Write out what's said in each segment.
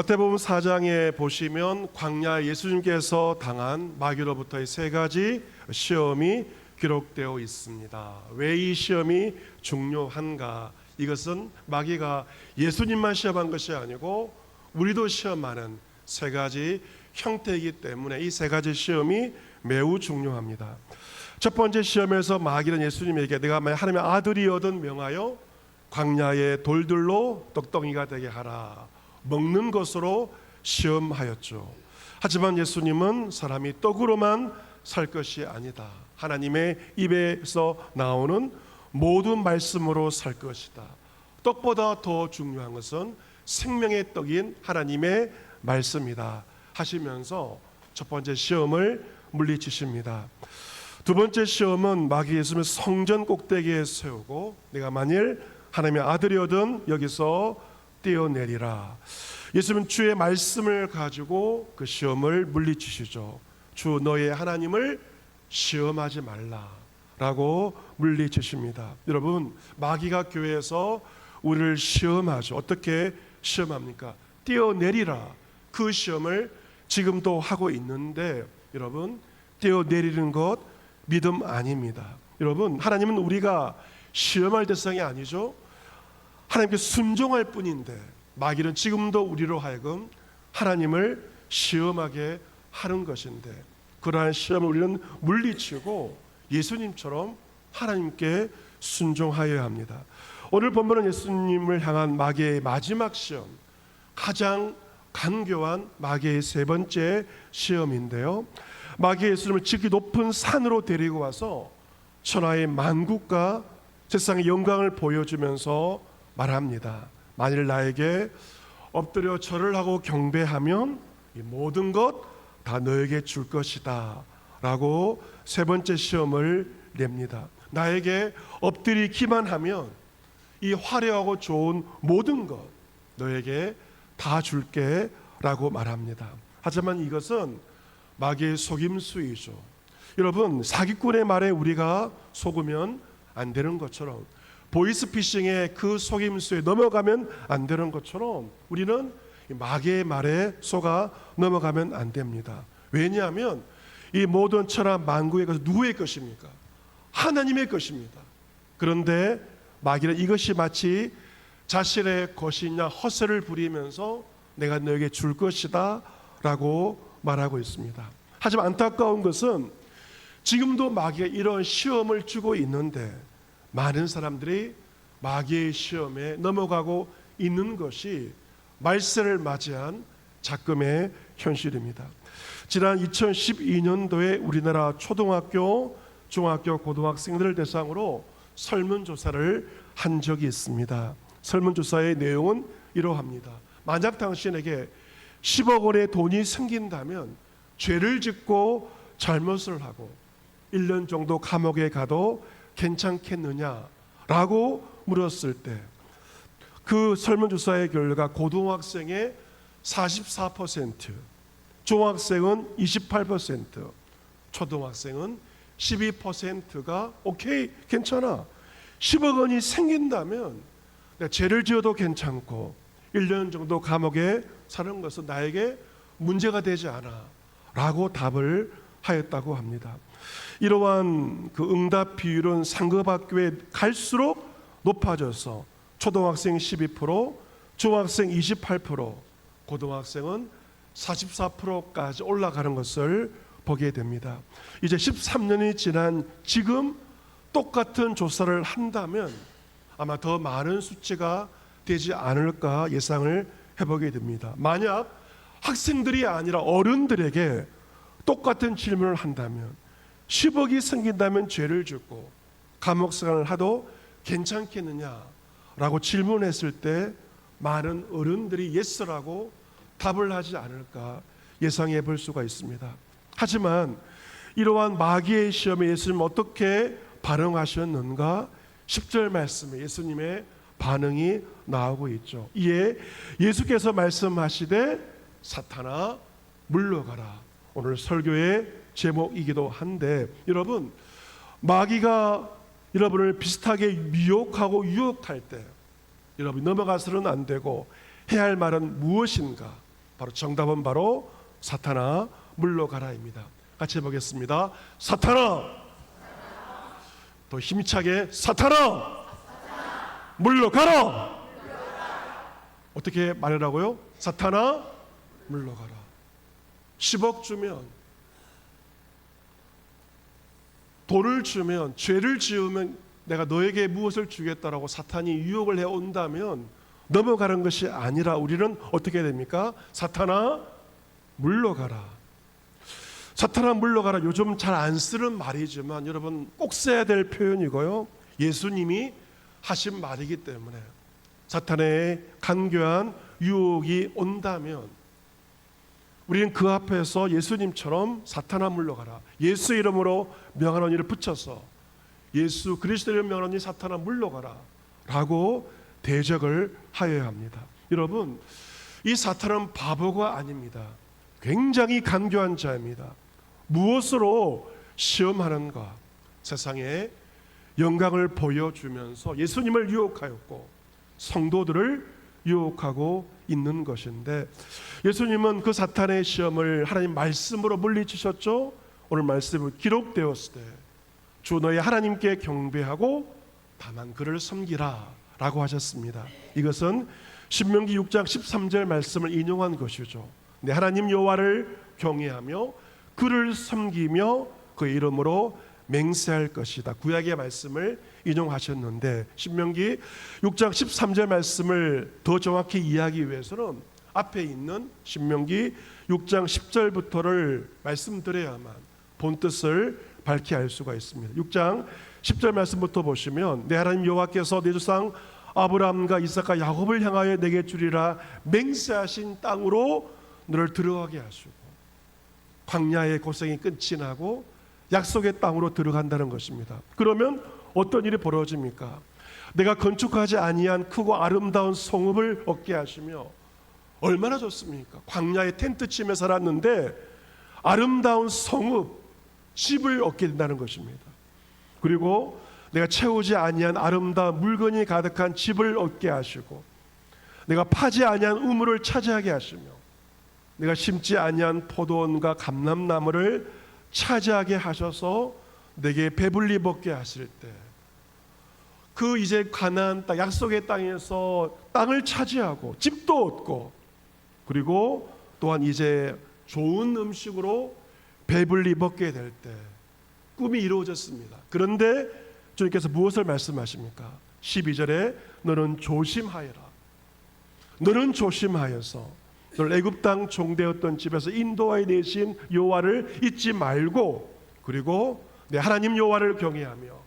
마태복음 4장에 보시면 광야 예수님께서 당한 마귀로부터의 세 가지 시험이 기록되어 있습니다. 왜 이 시험이 중요한가? 이것은 마귀가 예수님만 시험한 것이 아니고 우리도 시험하는 세 가지 형태이기 때문에 이 세 가지 시험이 매우 중요합니다. 첫 번째 시험에서 마귀는 예수님에게 내가 만약 하나님의 아들이거든 명하여 광야의 돌들로 떡덩이가 되게 하라. 먹는 것으로 시험하였죠. 하지만 예수님은 사람이 떡으로만 살 것이 아니다. 하나님의 입에서 나오는 모든 말씀으로 살 것이다. 떡보다 더 중요한 것은 생명의 떡인 하나님의 말씀이다. 하시면서 첫 번째 시험을 물리치십니다. 두 번째 시험은 마귀 예수님을 성전 꼭대기에 세우고 내가 만일 하나님의 아들이거든 여기서 뛰어내리라. 예수님은 주의 말씀을 가지고 그 시험을 물리치시죠. 주 너의 하나님을 시험하지 말라라고 물리치십니다. 여러분 마귀가 교회에서 우리를 시험하죠. 어떻게 시험합니까? 뛰어내리라. 그 시험을 지금도 하고 있는데 여러분 뛰어내리는 것 믿음 아닙니다. 여러분 하나님은 우리가 시험할 대상이 아니죠. 하나님께 순종할 뿐인데 마귀는 지금도 우리로 하여금 하나님을 시험하게 하는 것인데 그러한 시험을 우리는 물리치고 예수님처럼 하나님께 순종하여야 합니다. 오늘 본문은 예수님을 향한 마귀의 마지막 시험, 가장 간교한 마귀의 세 번째 시험인데요. 마귀 예수님을 지극히 높은 산으로 데리고 와서 천하의 만국과 세상의 영광을 보여주면서 말합니다. 만일 나에게 엎드려 절을 하고 경배하면 이 모든 것 다 너에게 줄 것이다. 라고 세 번째 시험을 냅니다. 나에게 엎드리기만 하면 이 화려하고 좋은 모든 것 너에게 다 줄게 라고 말합니다. 하지만 이것은 마귀의 속임수이죠. 여러분 사기꾼의 말에 우리가 속으면 안 되는 것처럼 보이스피싱의 그 속임수에 넘어가면 안 되는 것처럼 우리는 이 마귀의 말에 속아 넘어가면 안 됩니다. 왜냐하면 이 모든 천하 만국의 것은 누구의 것입니까? 하나님의 것입니다. 그런데 마귀는 이것이 마치 자신의 것이냐 허세를 부리면서 내가 너에게 줄 것이다 라고 말하고 있습니다. 하지만 안타까운 것은 지금도 마귀가 이런 시험을 주고 있는데 많은 사람들이 마귀의 시험에 넘어가고 있는 것이 말세를 맞이한 작금의 현실입니다. 지난 2012년도에 우리나라 초등학교, 중학교, 고등학생들을 대상으로 설문조사를 한 적이 있습니다. 설문조사의 내용은 이러합니다. 만약 당신에게 10억 원의 돈이 생긴다면 죄를 짓고 잘못을 하고 1년 정도 감옥에 가도 괜찮겠느냐라고 물었을 때 그 설문조사의 결과 고등학생의 44%, 중학생은 28%, 초등학생은 12%가 오케이 괜찮아 10억 원이 생긴다면 죄를 지어도 괜찮고 1년 정도 감옥에 사는 것은 나에게 문제가 되지 않아 라고 답을 하였다고 합니다. 이러한 그 응답 비율은 상급학교에 갈수록 높아져서 초등학생 12%, 중학생 28%, 고등학생은 44%까지 올라가는 것을 보게 됩니다. 이제 13년이 지난 지금 똑같은 조사를 한다면 아마 더 많은 수치가 되지 않을까 예상을 해보게 됩니다. 만약 학생들이 아니라 어른들에게 똑같은 질문을 한다면 10억이 생긴다면 죄를 짓고 감옥 생활을 하도 괜찮겠느냐라고 질문했을 때 많은 어른들이 예스라고 답을 하지 않을까 예상해 볼 수가 있습니다. 하지만 이러한 마귀의 시험에 예수님 어떻게 반응하셨는가? 10절 말씀에 예수님의 반응이 나오고 있죠. 이에 예수께서 말씀하시되 사탄아 물러가라. 오늘 설교의 제목이기도 한데 여러분 마귀가 여러분을 비슷하게 미혹하고 유혹할 때 여러분 넘어가서는 안 되고 해야 할 말은 무엇인가? 바로 정답은 바로 사탄아 물러가라입니다. 같이 해보겠습니다. 사탄아 더 힘차게 사탄아 물러가라. 어떻게 말하라고요? 사탄아 물러가라. 10억 주면 돈을 주면 죄를 지으면 내가 너에게 무엇을 주겠다라고 사탄이 유혹을 해 온다면 넘어가는 것이 아니라 우리는 어떻게 됩니까? 사탄아 물러가라. 사탄아 물러가라. 요즘 잘 안 쓰는 말이지만 여러분 꼭 써야 될 표현이고요. 예수님이 하신 말이기 때문에 사탄의 간교한 유혹이 온다면 우리는 그 앞에서 예수님처럼 사탄아 물러가라. 예수 이름으로 명하노니 를 붙여서 예수 그리스도 이름 명하노니 사탄아 물러가라. 라고 대적을 하여야 합니다. 여러분, 이 사탄은 바보가 아닙니다. 굉장히 간교한 자입니다. 무엇으로 시험하는가? 세상에 영광을 보여주면서 예수님을 유혹하였고 성도들을 유혹하고 있는 것인데 예수님은 그 사탄의 시험을 하나님 말씀으로 물리치셨죠. 오늘 말씀은 기록되었을 때 주 너의 하나님께 경배하고 다만 그를 섬기라라고 하셨습니다. 이것은 신명기 6장 13절 말씀을 인용한 것이죠. 내 하나님 여호와를 경외하며 그를 섬기며 그 이름으로 맹세할 것이다. 구약의 말씀을 인용하셨는데 신명기 6장 13절 말씀을 더 정확히 이해하기 위해서는 앞에 있는 신명기 6장 10절부터를 말씀드려야만 본 뜻을 밝히 알 수가 있습니다. 6장 10절 말씀부터 보시면 내 하나님 여호와께서 내 조상 아브라함과 이삭과 야곱을 향하여 내게 주리라 맹세하신 땅으로 너를 들어가게 하시고 광야의 고생이 끝이 나고 약속의 땅으로 들어간다는 것입니다. 그러면 어떤 일이 벌어집니까? 내가 건축하지 아니한 크고 아름다운 성읍을 얻게 하시며 얼마나 좋습니까? 광야에 텐트 치며 살았는데 아름다운 성읍 집을 얻게 된다는 것입니다. 그리고 내가 채우지 아니한 아름다운 물건이 가득한 집을 얻게 하시고 내가 파지 아니한 우물을 차지하게 하시며 내가 심지 아니한 포도원과 감람나무를 차지하게 하셔서 내게 배불리 먹게 하실 때 그 이제 가나안 땅 약속의 땅에서 땅을 차지하고 집도 얻고 그리고 또한 이제 좋은 음식으로 배불리 먹게 될 때 꿈이 이루어졌습니다. 그런데 주님께서 무엇을 말씀하십니까? 12절에 너는 조심하여라. 너는 조심하여서 애굽 땅 종되었던 집에서 인도하여 내신 여호와를 잊지 말고 그리고 내 하나님 여호와를 경외하며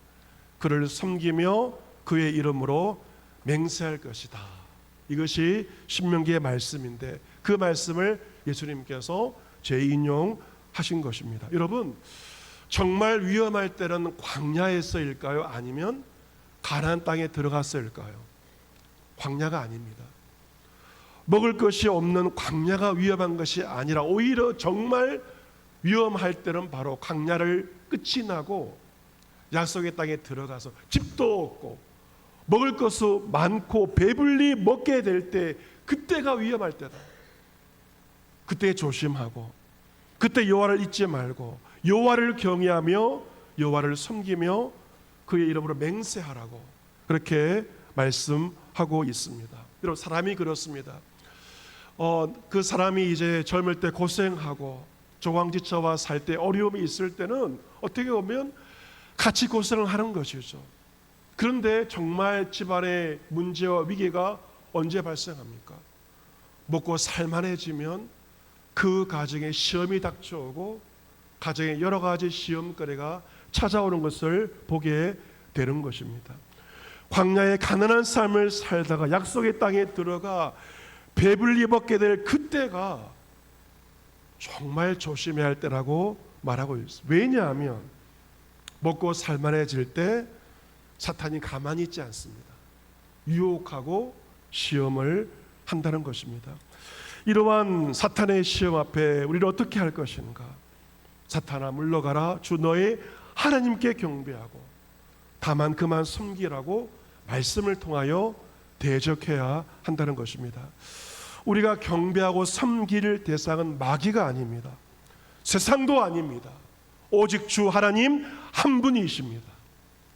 그를 섬기며 그의 이름으로 맹세할 것이다. 이것이 신명기의 말씀인데 그 말씀을 예수님께서 재인용하신 것입니다. 여러분 정말 위험할 때는 광야에서일까요? 아니면 가나안 땅에 들어갔을까요? 광야가 아닙니다. 먹을 것이 없는 광야가 위험한 것이 아니라 오히려 정말 위험할 때는 바로 광야를 끝이 나고 약속의 땅에 들어가서 집도 없고 먹을 것이 많고 배불리 먹게 될 때 그때가 위험할 때다. 그때 조심하고 그때 여호와를 잊지 말고 여호와를 경외하며 여호와를 섬기며 그의 이름으로 맹세하라고 그렇게 말씀하고 있습니다. 여러분 사람이 그렇습니다. 어, 그 사람이 이제 젊을 때 고생하고 조광지처와 살 때 어려움이 있을 때는 어떻게 보면 같이 고생을 하는 것이죠. 그런데 정말 집안의 문제와 위기가 언제 발생합니까? 먹고 살만해지면 그 가정에 시험이 닥쳐오고 가정에 여러 가지 시험거리가 찾아오는 것을 보게 되는 것입니다. 광야의 가난한 삶을 살다가 약속의 땅에 들어가 배불리 먹게 될 그때가 정말 조심해야 할 때라고 말하고 있습니다. 왜냐하면 먹고 살만해질 때 사탄이 가만히 있지 않습니다. 유혹하고 시험을 한다는 것입니다. 이러한 사탄의 시험 앞에 우리를 어떻게 할 것인가? 사탄아 물러가라 주 너의 하나님께 경배하고 다만 그만 섬기라고 말씀을 통하여 대적해야 한다는 것입니다. 우리가 경배하고 섬길 대상은 마귀가 아닙니다. 세상도 아닙니다. 오직 주 하나님 한 분이십니다.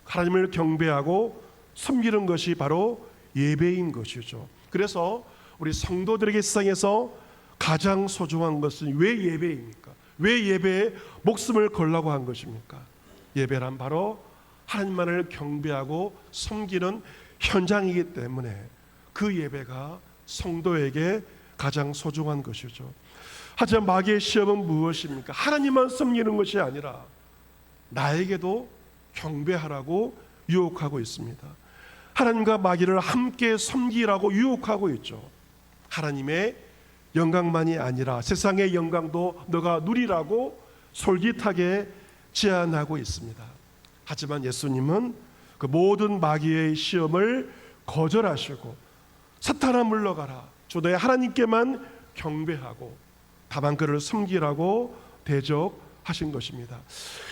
하나님을 경배하고 섬기는 것이 바로 예배인 것이죠. 그래서 우리 성도들에게 세상에서 가장 소중한 것은 왜 예배입니까? 왜 예배에 목숨을 걸라고 한 것입니까? 예배란 바로 하나님만을 경배하고 섬기는 현장이기 때문에 그 예배가 성도에게 가장 소중한 것이죠. 하지만 마귀의 시험은 무엇입니까? 하나님만 섬기는 것이 아니라 나에게도 경배하라고 유혹하고 있습니다. 하나님과 마귀를 함께 섬기라고 유혹하고 있죠. 하나님의 영광만이 아니라 세상의 영광도 너가 누리라고 솔깃하게 제안하고 있습니다. 하지만 예수님은 그 모든 마귀의 시험을 거절하시고 사탄아 물러가라. 주도의 하나님께만 경배하고 다만 그를 섬기라고 대적하신 것입니다.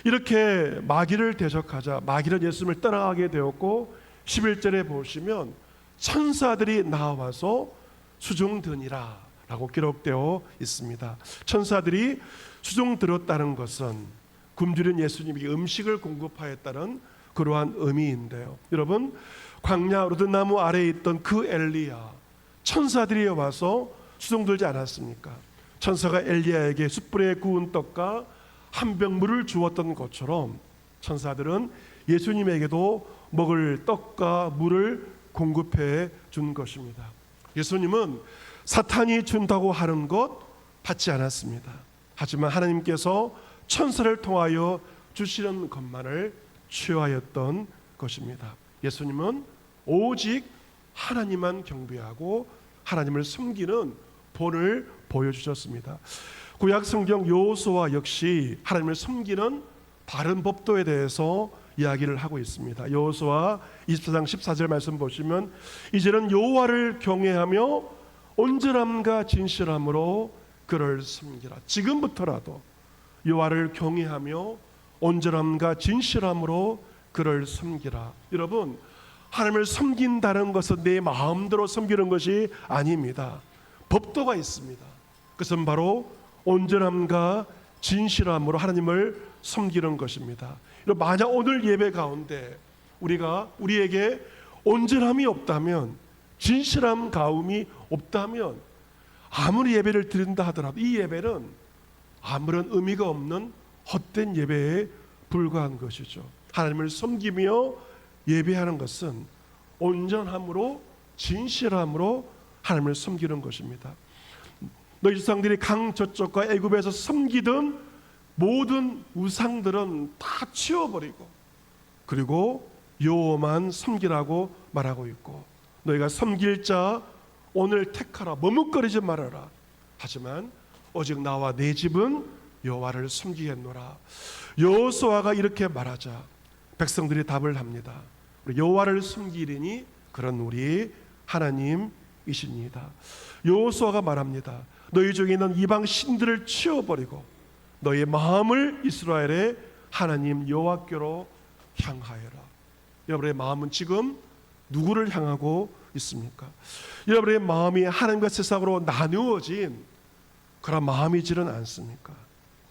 이렇게 마귀를 대적하자 마귀는 예수님을 따라가게 되었고 11절에 보시면 천사들이 나와서 수종드니라 라고 기록되어 있습니다. 천사들이 수종 들었다는 것은 굶주린 예수님이 음식을 공급하였다는 그러한 의미인데요. 여러분 광야 로드나무 아래에 있던 그 엘리야 천사들이 와서 수종 들지 않았습니까? 천사가 엘리야에게 숯불에 구운 떡과 한 병 물을 주었던 것처럼 천사들은 예수님에게도 먹을 떡과 물을 공급해 준 것입니다. 예수님은 사탄이 준다고 하는 것 받지 않았습니다. 하지만 하나님께서 천사를 통하여 주시는 것만을 취하였던 것입니다. 예수님은 오직 하나님만 경배하고 하나님을 섬기는 본을 보여주셨습니다. 구약 성경 요호수아 역시 하나님을 섬기는 다른 법도에 대해서 이야기를 하고 있습니다. 여호수아 24장 14절 말씀 보시면 이제는 여호와를 경외하며 온전함과 진실함으로 그를 섬기라. 지금부터라도 여호와를 경외하며 온전함과 진실함으로 그를 섬기라. 여러분 하나님을 섬긴다는 것은 내 마음대로 섬기는 것이 아닙니다. 법도가 있습니다. 그것은 바로 온전함과 진실함으로 하나님을 섬기는 것입니다. 만약 오늘 예배 가운데 우리가 우리에게 온전함이 없다면 진실함 가움이 없다면 아무리 예배를 드린다 하더라도 이 예배는 아무런 의미가 없는 헛된 예배에 불과한 것이죠. 하나님을 섬기며 예배하는 것은 온전함으로 진실함으로 하나님을 섬기는 것입니다. 너희 조상들이 강 저쪽과 애굽에서 섬기던 모든 우상들은 다 치워버리고 그리고 여호만 섬기라고 말하고 있고 너희가 섬길 자 오늘 택하라 머뭇거리지 말아라 하지만 오직 나와 내 집은 여호와를 섬기겠노라 여호수아가 이렇게 말하자 백성들이 답을 합니다 여호와를 섬기리니 그런 우리 하나님이십니다 여호수아가 말합니다 너희 중에 있는 이방 신들을 치워버리고 너의 마음을 이스라엘의 하나님 여호와께로 향하여라. 여러분의 마음은 지금 누구를 향하고 있습니까? 여러분의 마음이 하나님과 세상으로 나누어진 그런 마음이지는 않습니까?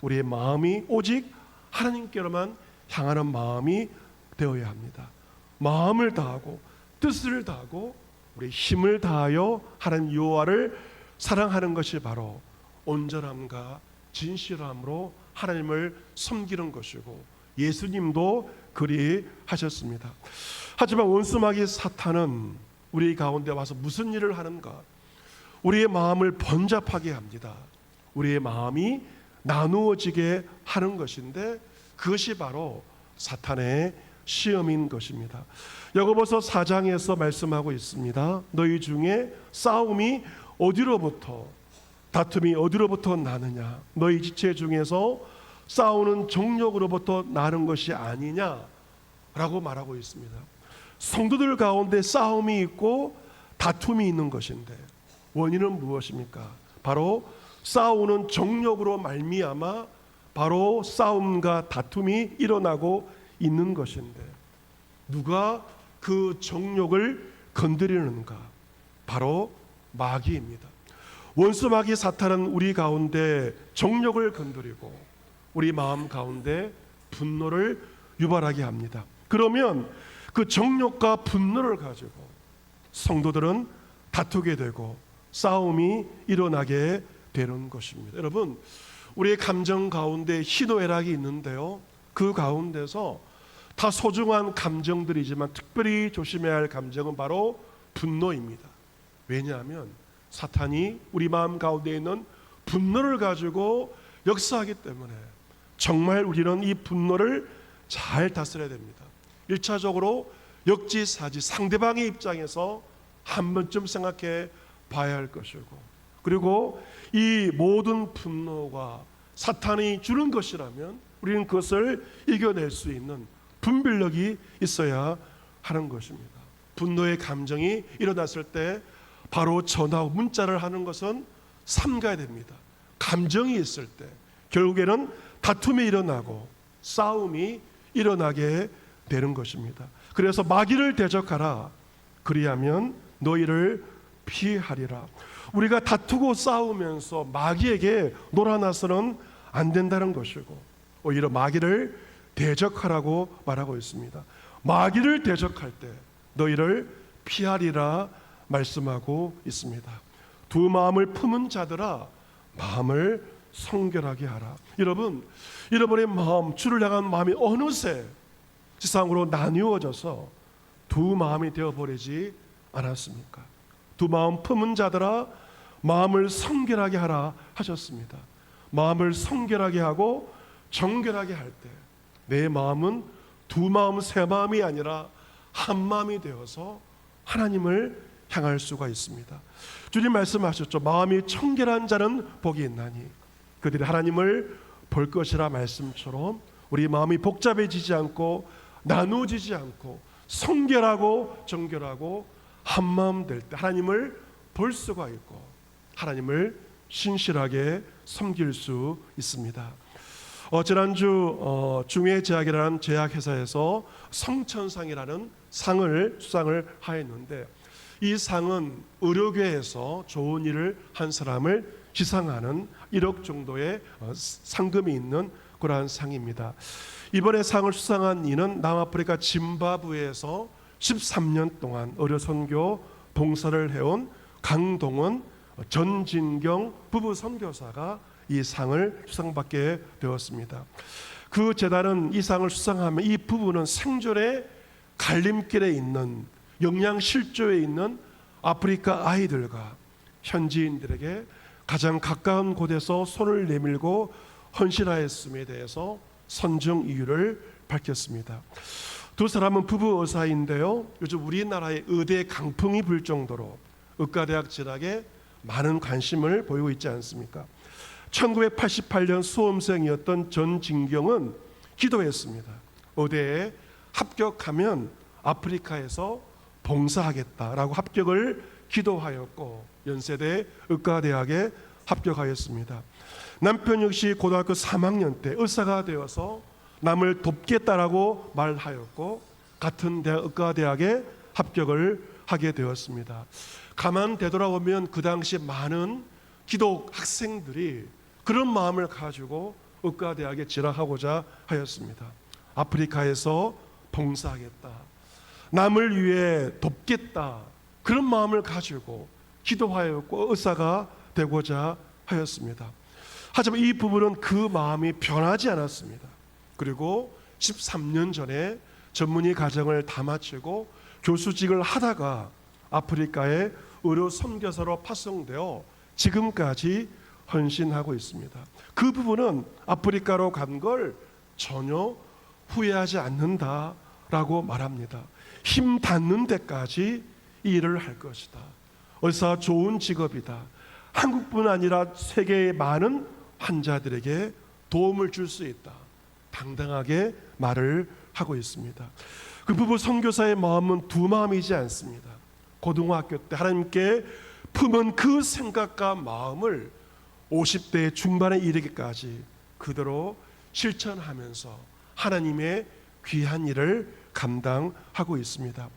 우리의 마음이 오직 하나님께로만 향하는 마음이 되어야 합니다. 마음을 다하고 뜻을 다하고 우리 힘을 다하여 하나님 여호와를 사랑하는 것이 바로 온전함과 진실함으로 하나님을 섬기는 것이고 예수님도 그리 하셨습니다. 하지만 원수마귀 사탄은 우리 가운데 와서 무슨 일을 하는가? 우리의 마음을 번잡하게 합니다. 우리의 마음이 나누어지게 하는 것인데 그것이 바로 사탄의 시험인 것입니다. 야고보서 4장에서 말씀하고 있습니다. 너희 중에 싸움이 어디로부터 다툼이 어디로부터 나느냐? 너희 지체 중에서 싸우는 정력으로부터 나는 것이 아니냐 라고 말하고 있습니다. 성도들 가운데 싸움이 있고 다툼이 있는 것인데 원인은 무엇입니까? 바로 싸우는 정력으로 말미암아 바로 싸움과 다툼이 일어나고 있는 것인데 누가 그 정력을 건드리는가? 바로 마귀입니다. 원수 마귀 사탄은 우리 가운데 정욕을 건드리고 우리 마음 가운데 분노를 유발하게 합니다. 그러면 그 정욕과 분노를 가지고 성도들은 다투게 되고 싸움이 일어나게 되는 것입니다. 여러분, 우리의 감정 가운데 희노애락이 있는데요. 그 가운데서 다 소중한 감정들이지만 특별히 조심해야 할 감정은 바로 분노입니다. 왜냐하면 사탄이 우리 마음 가운데 있는 분노를 가지고 역사하기 때문에 정말 우리는 이 분노를 잘 다스려야 됩니다. 1차적으로 역지사지 상대방의 입장에서 한 번쯤 생각해 봐야 할 것이고 그리고 이 모든 분노가 사탄이 주는 것이라면 우리는 그것을 이겨낼 수 있는 분별력이 있어야 하는 것입니다. 분노의 감정이 일어났을 때 바로 전화하고 문자를 하는 것은 삼가야 됩니다. 감정이 있을 때 결국에는 다툼이 일어나고 싸움이 일어나게 되는 것입니다. 그래서 마귀를 대적하라. 그리하면 너희를 피하리라. 우리가 다투고 싸우면서 마귀에게 놀아나서는 안 된다는 것이고 오히려 마귀를 대적하라고 말하고 있습니다. 마귀를 대적할 때 너희를 피하리라 말씀하고 있습니다. 두 마음을 품은 자들아 마음을 성결하게 하라. 여러분, 여러분의 마음, 주를 향한 마음이 어느새 지상으로 나뉘어져서 두 마음이 되어 버리지 않았습니까? 두 마음 품은 자들아 마음을 성결하게 하라 하셨습니다. 마음을 성결하게 하고 정결하게 할 때 내 마음은 두 마음 세 마음이 아니라 한 마음이 되어서 하나님을 향할 수가 있습니다. 주님 말씀하셨죠. 마음이 청결한 자는 복이 있나니 그들이 하나님을 볼 것이라 말씀처럼 우리 마음이 복잡해지지 않고 나누어지지 않고 성결하고 정결하고 한 마음 될 때 하나님을 볼 수가 있고 하나님을 신실하게 섬길 수 있습니다. 어, 지난주 어, 중외 제약이라는 제약 회사에서 성천상이라는 상을 수상을 하였는데 이 상은 의료계에서 좋은 일을 한 사람을 지상하는 1억 정도의 어, 상금이 있는 그러한 상입니다. 이번에 상을 수상한 이는 남아프리카 짐바브웨에서 13년 동안 의료 선교 봉사를 해온 강동원 전진경 부부 선교사가 이 상을 수상받게 되었습니다. 그 재단은 이 상을 수상하면 이 부부는 생존의 갈림길에 있는 영양 실조에 있는 아프리카 아이들과 현지인들에게 가장 가까운 곳에서 손을 내밀고 헌신하였음에 대해서 선정 이유를 밝혔습니다. 두 사람은 부부 의사인데요. 요즘 우리나라의 의대 강풍이 불 정도로 의과대학 진학에 많은 관심을 보이고 있지 않습니까? 1988년 수험생이었던 전진경은 기도했습니다. 의대에 합격하면 아프리카에서 봉사하겠다라고 합격을 기도하였고 연세대 의과대학에 합격하였습니다. 남편 역시 고등학교 3학년 때 의사가 되어서 남을 돕겠다라고 말하였고 같은 대학, 의과대학에 합격을 하게 되었습니다. 가만 되돌아보면 그 당시 많은 기독 학생들이 그런 마음을 가지고 의과대학에 진학하고자 하였습니다. 아프리카에서 봉사하겠다. 남을 위해 돕겠다. 그런 마음을 가지고 기도하였고 의사가 되고자 하였습니다. 하지만 이 부부는 그 마음이 변하지 않았습니다. 그리고 13년 전에 전문의 과정을 다 마치고 교수직을 하다가 아프리카의 의료 선교사로 파송되어 지금까지 헌신하고 있습니다. 그 부분은 아프리카로 간 걸 전혀 후회하지 않는다라고 말합니다. 힘 닿는 데까지 이 일을 할 것이다. 의사 좋은 직업이다. 한국뿐 아니라 세계의 많은 환자들에게 도움을 줄 수 있다. 당당하게 말을 하고 있습니다. 그 부부 선교사의 마음은 두 마음이지 않습니다. 고등학교 때 하나님께 품은 그 생각과 마음을 50대 중반에 이르기까지 그대로 실천하면서 하나님의 귀한 일을 감당하고 있습니다.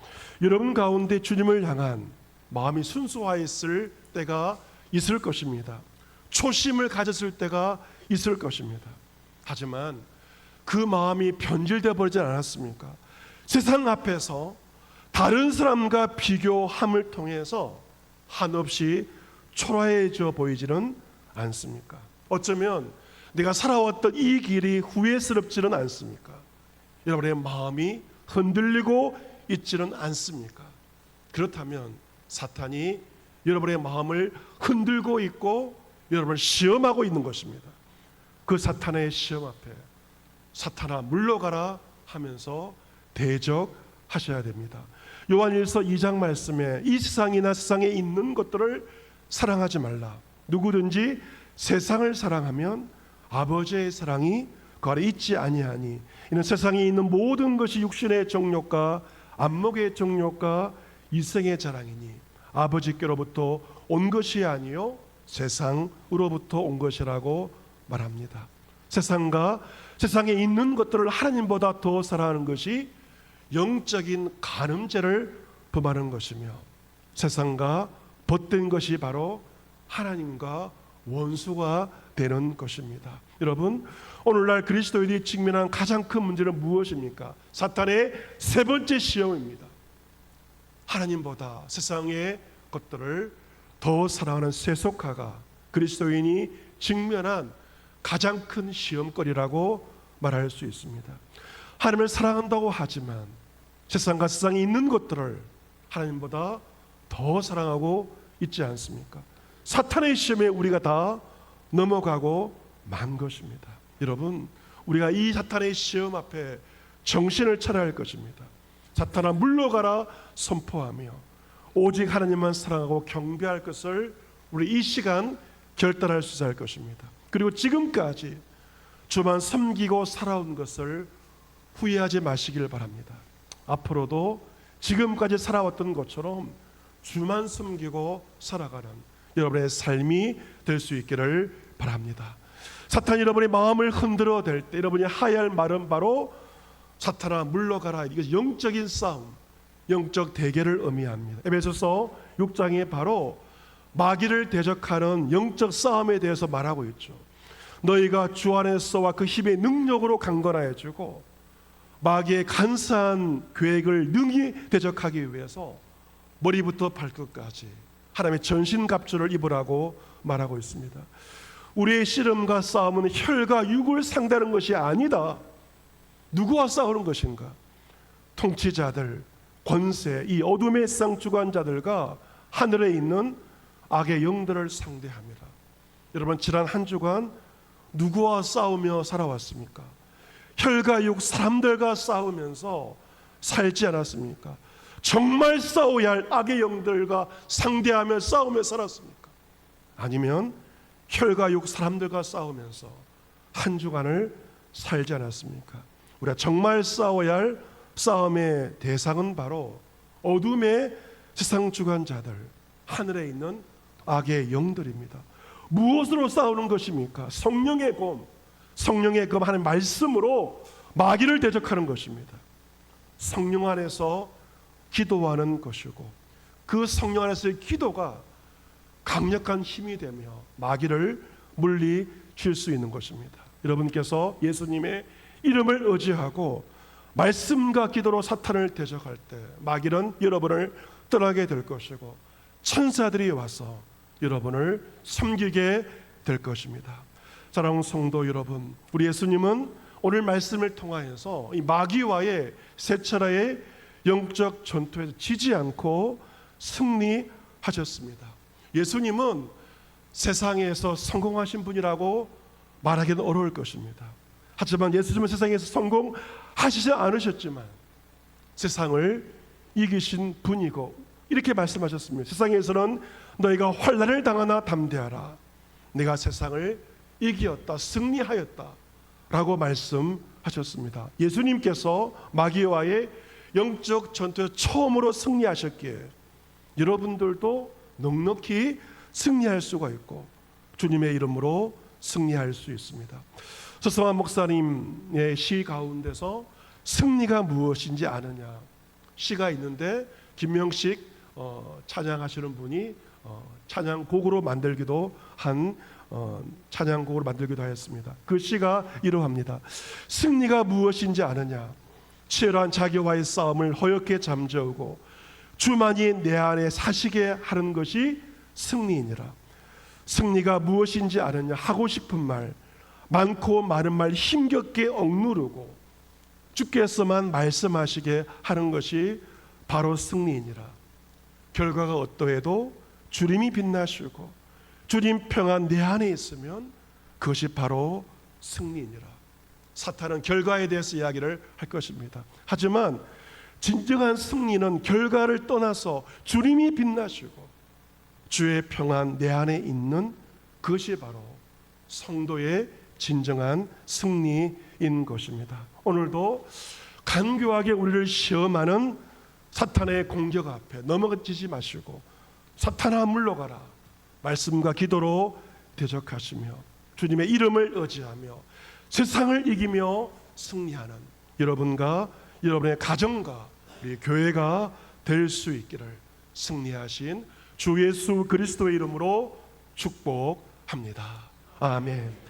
여러분 가운데 주님을 향한 마음이 순수하였을 때가 있을 것입니다. 초심을 가졌을 때가 있을 것입니다. 하지만 그 마음이 변질되어 버리지 않았습니까? 세상 앞에서 다른 사람과 비교함을 통해서 한없이 초라해져 보이지는 않습니까? 어쩌면 내가 살아왔던 이 길이 후회스럽지는 않습니까? 여러분의 마음이 흔들리고 있지는 않습니까? 그렇다면 사탄이 여러분의 마음을 흔들고 있고 여러분을 시험하고 있는 것입니다. 그 사탄의 시험 앞에 사탄아 물러가라 하면서 대적하셔야 됩니다. 요한일서 2장 말씀에 이 세상이나 세상에 있는 것들을 사랑하지 말라. 누구든지 세상을 사랑하면 아버지의 사랑이 그 안에 있지 아니하니 이는 세상에 있는 모든 것이 육신의 정욕과 안목의 정욕과 이생의 자랑이니 아버지께로부터 온 것이 아니요 세상으로부터 온 것이라고 말합니다. 세상과 세상에 있는 것들을 하나님보다 더 사랑하는 것이 영적인 간음죄를 범하는 것이며 세상과 벗된 것이 바로 하나님과 원수가 되는 것입니다. 여러분, 오늘날 그리스도인이 직면한 가장 큰 문제는 무엇입니까? 사탄의 세 번째 시험입니다. 하나님보다 세상의 것들을 더 사랑하는 세속화가 그리스도인이 직면한 가장 큰 시험거리라고 말할 수 있습니다. 하나님을 사랑한다고 하지만 세상과 세상에 있는 것들을 하나님보다 더 사랑하고 있지 않습니까? 사탄의 시험에 우리가 다 넘어가고 만 것입니다. 여러분, 우리가 이 사탄의 시험 앞에 정신을 차려야 할 것입니다. 사탄아 물러가라 선포하며 오직 하나님만 사랑하고 경배할 것을 우리 이 시간 결단할 수 있을 것입니다. 그리고 지금까지 주만 섬기고 살아온 것을 후회하지 마시길 바랍니다. 앞으로도 지금까지 살아왔던 것처럼 주만 섬기고 살아가는 여러분의 삶이 될 수 있기를 바랍니다. 사탄 여러분의 마음을 흔들어 댈 때 여러분이 할 말은 바로 사탄아 물러가라. 이게 영적인 싸움, 영적 대결을 의미합니다. 에베소서 6장에 바로 마귀를 대적하는 영적 싸움에 대해서 말하고 있죠. 너희가 주 안에서와 그 힘의 능력으로 강건하여 주고 마귀의 간사한 계획을 능히 대적하기 위해서 머리부터 발끝까지 하나님의 전신 갑주를 입으라고 말하고 있습니다. 우리의 씨름과 싸움은 혈과 육을 상대하는 것이 아니다. 누구와 싸우는 것인가? 통치자들, 권세, 이 어둠의 상 주관자들과 하늘에 있는 악의 영들을 상대합니다. 여러분 지난 한 주간 누구와 싸우며 살아왔습니까? 혈과 육 사람들과 싸우면서 살지 않았습니까? 정말 싸워야 할 악의 영들과 상대하며 싸우며 살았습니까? 아니면 혈과 육 사람들과 싸우면서 한 주간을 살지 않았습니까? 우리가 정말 싸워야 할 싸움의 대상은 바로 어둠의 세상 주관자들, 하늘에 있는 악의 영들입니다. 무엇으로 싸우는 것입니까? 성령의 검, 성령의 검 하는 말씀으로 마귀를 대적하는 것입니다. 성령 안에서 기도하는 것이고 그 성령 안에서의 기도가 강력한 힘이 되며 마귀를 물리 칠 수 있는 것입니다. 여러분께서 예수님의 이름을 의지하고 말씀과 기도로 사탄을 대적할 때 마귀는 여러분을 떠나게 될 것이고 천사들이 와서 여러분을 섬기게 될 것입니다. 사랑하는 성도 여러분, 우리 예수님은 오늘 말씀을 통하여서 이 마귀와의 세 차례의 영적 전투에서 지지 않고 승리하셨습니다. 예수님은 세상에서 성공하신 분이라고 말하기는 어려울 것입니다. 하지만 예수님은 세상에서 성공하시지 않으셨지만 세상을 이기신 분이고 이렇게 말씀하셨습니다. 세상에서는 너희가 환난을 당하나 담대하라. 내가 세상을 이기었다, 승리하였다. 라고 말씀하셨습니다. 예수님께서 마귀와의 영적 전투에 처음으로 승리하셨기에 여러분들도 넉넉히 승리할 수가 있고 주님의 이름으로 승리할 수 있습니다. 서성한 목사님의 시 가운데서 승리가 무엇인지 아느냐 시가 있는데 김명식 어, 찬양하시는 분이 어, 찬양곡으로 만들기도 한 어, 찬양곡으로 만들기도 하였습니다. 그 시가 이러합니다. 승리가 무엇인지 아느냐? 치열한 자기와의 싸움을 허옇게 잠재우고 주만이 내 안에 사시게 하는 것이 승리이니라. 승리가 무엇인지 아느냐? 하고 싶은 말, 많고 많은 말 힘겹게 억누르고 주께서만 말씀하시게 하는 것이 바로 승리이니라. 결과가 어떠해도 주님이 빛나시고 주님 평안 내 안에 있으면 그것이 바로 승리이니라. 사탄은 결과에 대해서 이야기를 할 것입니다. 하지만 진정한 승리는 결과를 떠나서 주님이 빛나시고 주의 평안 내 안에 있는 그것이 바로 성도의 진정한 승리인 것입니다. 오늘도 간교하게 우리를 시험하는 사탄의 공격 앞에 넘어지지 마시고 사탄아 물러가라 말씀과 기도로 대적하시며 주님의 이름을 의지하며 세상을 이기며 승리하는 여러분과 여러분의 가정과 우리 교회가 될 수 있기를 승리하신 주 예수 그리스도의 이름으로 축복합니다. 아멘.